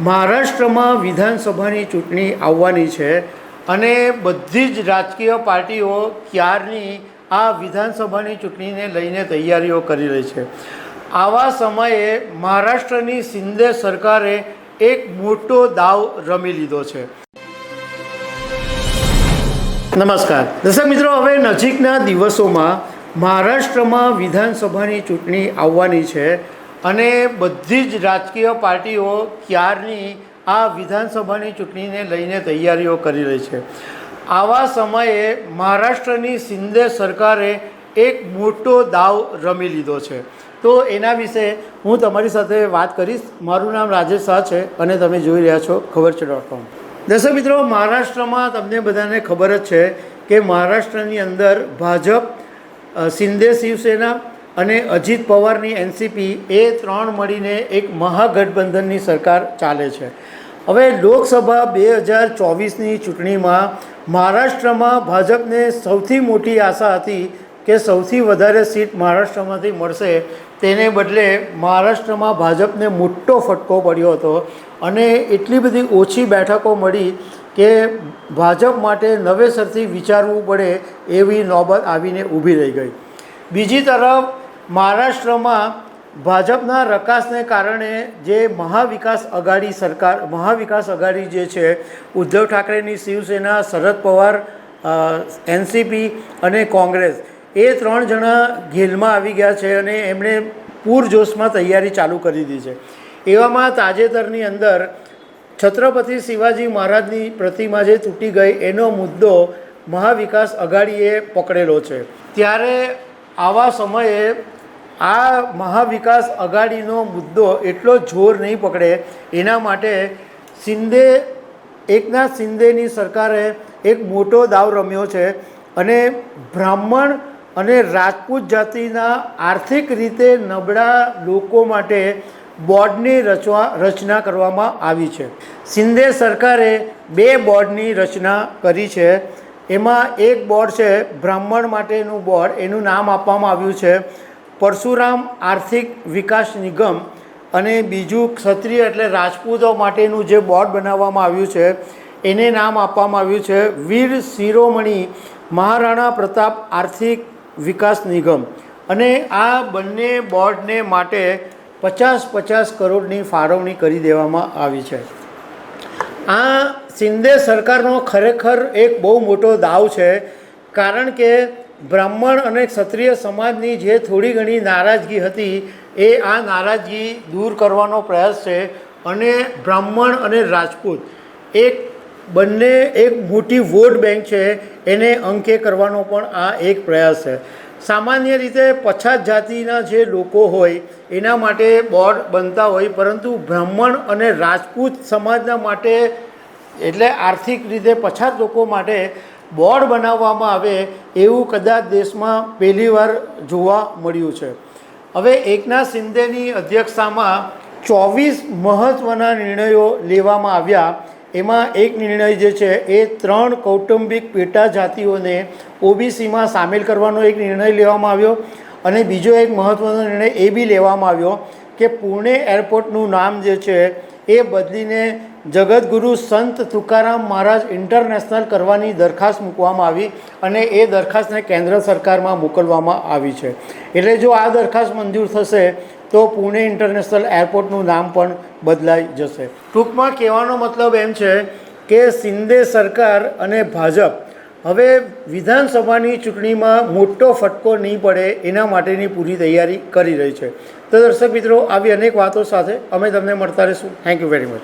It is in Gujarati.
મહારાષ્ટ્રમાં વિધાનસભાની ચૂંટણી આવવાની છે અને બધી જ રાજકીય પાર્ટીઓ ક્યારની આ વિધાનસભાની ચૂંટણીને લઈને તૈયારીઓ કરી રહી છે. આવા સમયે મહારાષ્ટ્રની શિંદે સરકારે એક મોટો દાવ રમી લીધો છે. નમસ્કાર. દર્શક મિત્રો, હવે નજીકના દિવસોમાં મહારાષ્ટ્રમાં વિધાનસભાની ચૂંટણી આવવાની છે. અને બધી જ રાજકીય પાર્ટીઓ ક્યારની આ વિધાનસભાની ચૂંટણીને લઈને તૈયારીઓ કરી રહી છે. આવા સમયે મહારાષ્ટ્રની શિંદે સરકારે એક મોટો દાવ રમી લીધો છે. તો એના વિશે હું તમારી સાથે વાત કરીશ. મારું નામ રાજેશ શાહ છે અને તમે જોઈ રહ્યા છો ખબર છે ડોટ કોમ દર્શક મિત્રો, મહારાષ્ટ્રમાં તમને બધાને ખબર જ છે કે મહારાષ્ટ્રની અંદર ભાજપ શિંદે શિવસેના અને અજીત પવારની એનસીપી એ ત્રણ મળીને એક મહાગઠબંધનની સરકાર ચાલે છે. હવે લોકસભા બે હજાર ચોવીસની ચૂંટણીમાં મહારાષ્ટ્રમાં ભાજપને સૌથી મોટી આશા હતી કે સૌથી વધારે સીટ મહારાષ્ટ્રમાંથી મળશે, તેને બદલે મહારાષ્ટ્રમાં ભાજપને મોટો ફટકો પડ્યો હતો અને એટલી બધી ઓછી બેઠકો મળી કે ભાજપ માટે નવેસરથી વિચારવું પડે એવી નોબત આવીને ઊભી રહી ગઈ. બીજી તરફ મહારાષ્ટ્રમાં ભાજપના રકાસને કારણે જે મહાવિકાસ અઘાડી સરકાર, મહાવિકાસ અઘાડી જે છે, ઉદ્ધવ ઠાકરેની શિવસેના, શરદ પવાર એનસીપી અને કોંગ્રેસ, એ ત્રણ જણા ઘેલમાં આવી ગયા છે અને એમણે પૂરજોશમાં તૈયારી ચાલુ કરી દીધી છે. એવામાં તાજેતરની અંદર છત્રપતિ શિવાજી મહારાજની પ્રતિમા જે તૂટી ગઈ, એનો મુદ્દો મહાવિકાસ અઘાડીએ પકડેલો છે. ત્યારે આવા સમયે આ મહાવિકાસ અઘાડીનો મુદ્દો એટલો જોર નહીં પકડે. એના માટે શિંદે, એકનાથ શિંદેની સરકારે એક મોટો દાવ રમ્યો છે અને બ્રાહ્મણ અને રાજપૂત જાતિના આર્થિક રીતે નબળા લોકો માટે બોર્ડની રચવા, રચના કરવામાં આવી છે. શિંદે સરકારે બે બોર્ડની રચના કરી છે. એમાં એક બોર્ડ છે બ્રાહ્મણ માટેનું બોર્ડ. એનું નામ આપવામાં આવ્યું છે પરશુરામ આર્થિક વિકાસ નિગમ અને બીજું ક્ષત્રિય એટલે રાજપૂતો માટેનું જે બોર્ડ બનાવવામાં આવ્યું છે, એને નામ આપવામાં આવ્યું છે વીર શિરોમણી મહારાણા પ્રતાપ આર્થિક વિકાસ નિગમ. અને આ બંને બોર્ડને માટે પચાસ પચાસ કરોડની ફાળવણી કરી દેવામાં આવી છે. આ શિંદે સરકારનો ખરેખર એક બહુ મોટો દાવ છે, કારણ કે બ્રાહ્મણ અને ક્ષત્રિય સમાજની જે થોડી ઘણી નારાજગી હતી, એ આ નારાજગી દૂર કરવાનો પ્રયાસ છે અને બ્રાહ્મણ અને રાજપૂત, એક બંને એક મોટી વોટ બેંક છે, એને અંકે કરવાનો પણ આ એક પ્રયાસ છે. સામાન્ય રીતે પછાત જાતિના જે લોકો હોય, એના માટે બોર્ડ બનતા હોય, પરંતુ બ્રાહ્મણ અને રાજપૂત સમાજના માટે, એટલે આર્થિક રીતે પછાત લોકો માટે બોર્ડ બનાવવામાં આવે એવું કદાચ દેશમાં પહેલીવાર જોવા મળ્યું છે. હવે એકનાથ શિંદેની અધ્યક્ષતામાં ચોવીસ મહત્ત્વના નિર્ણયો લેવામાં આવ્યા. એમાં એક નિર્ણય જે છે એ ત્રણ કૌટુંબિક પેટા જાતિઓને ઓબીસીમાં સામેલ કરવાનો એક નિર્ણય લેવામાં આવ્યો અને બીજો એક મહત્ત્વનો નિર્ણય એ બી લેવામાં આવ્યો કે પુણે એરપોર્ટનું નામ જે છે એ બદલીને જગતગુરુ સંત તુકારામ મહારાજ ઇન્ટરનેશનલ કરવાની દરખાસ્ત મૂકવામાં આવી અને એ દરખાસ્તને કેન્દ્ર સરકારમાં મોકલવામાં આવી છે. એટલે જો આ દરખાસ્ત મંજૂર થશે, તો પુણે ઇન્ટરનેશનલ એરપોર્ટનું નામ પણ બદલાઈ જશે. ટૂંકમાં કહેવાનો મતલબ એમ છે કે શિંદે સરકાર અને ભાજપ હવે વિધાનસભાની ચૂંટણીમાં મોટો ફટકો નહીં પડે એના માટેની પૂરી તૈયારી કરી રહી છે. તો દર્શક મિત્રો, આવી અનેક વાતો સાથે અમે તમને મળતા રહીશું. Thank you very much